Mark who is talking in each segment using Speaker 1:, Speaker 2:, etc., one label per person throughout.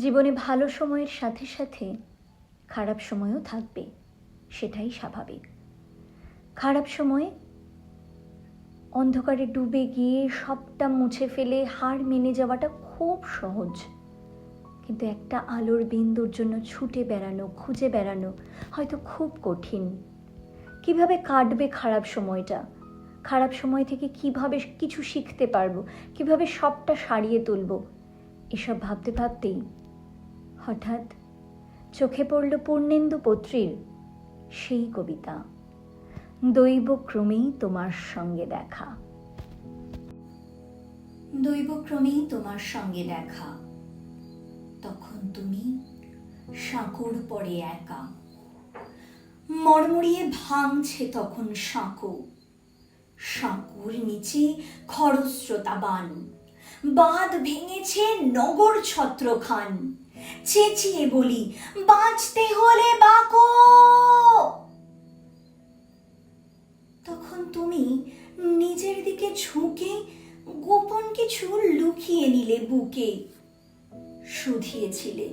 Speaker 1: জীবনে ভালো সময়ের সাথে সাথে খারাপ সময়ও থাকবে, সেটাই স্বাভাবিক। খারাপ সময়ে অন্ধকারে ডুবে গিয়ে সবটা মুছে ফেলে হার মেনে যাওয়াটা খুব সহজ। কিন্তু একটা আলোর বিন্দুর জন্য ছুটে বেড়ানো, খুঁজে বেড়ানো হয়তো খুব কঠিন। কীভাবে কাটবে খারাপ সময়টা? খারাপ সময় থেকে কীভাবে কিছু শিখতে পারব? কীভাবে সবটা সারিয়ে তুলবো? এসব ভাবতে ভাবতেই হঠাৎ চোখে পড়ল পূর্ণেন্দু পত্রীর সেই কবিতা। দৈবক্রমেই তোমার সঙ্গে দেখা। দৈবক্রমেই তোমার সঙ্গে দেখা। তখন তুমি সাঁকোর পরে একা। মরমরিয়ে ভাঙছে তখন সাঁকো। সাঁকুর নিচে খরস্রোতা বান বাঁধ ভেঙেছে নগর ছত্রখান। চেঁচিয়ে বলি, বাঁচতে হলে বাঁকো। তখন তুমি নিজের দিকে ঝুঁকে গোপন কিছু লুকিয়ে নিলে বুকে, শুধিয়েছিলে,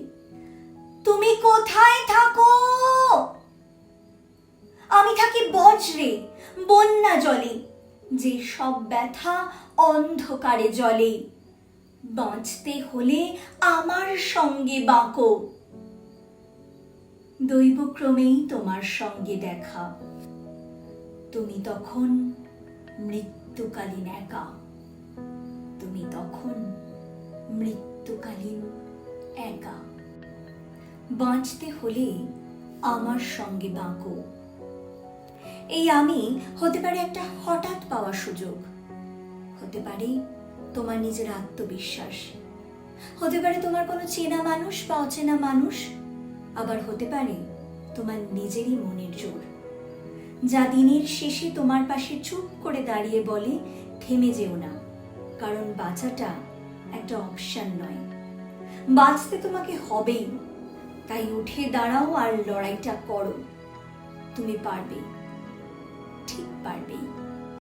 Speaker 1: তুমি কোথায় থাকো? আমি থাকি বজ্রে, বন্যা জলে, যে সব ব্যথা অন্ধকারে জলে। বাঁচতে হলে আমার সঙ্গে বাঁকো। দৈবক্রমেই তোমার সঙ্গে দেখা। তুমি তখন মৃত্যুকালীন একা। তুমি তখন মৃত্যুকালীন একা। বাঁচতে হলে আমার সঙ্গে বাঁকো। এই আমি হতে পারে একটা হঠাৎ পাওয়া সুযোগ। হতে পারে তোমার নিজের আত্মবিশ্বাস। হতে পারে তোমার কোনো চেনা মানুষ বা অচেনা মানুষ, আবার হতে পারে তোমার নিজেরই মনের জোর। যা দিনের শেষে তোমার পাশে চুপ করে দাঁড়িয়ে বলে, থেমে যেও না, কারণ বাঁচাটা একটা অপশন নয়। বাঁচতে তোমাকে হবেই, তাই উঠে দাঁড়াও আর লড়াইটা করো। তুমি পারবে, ঠিক পারবেই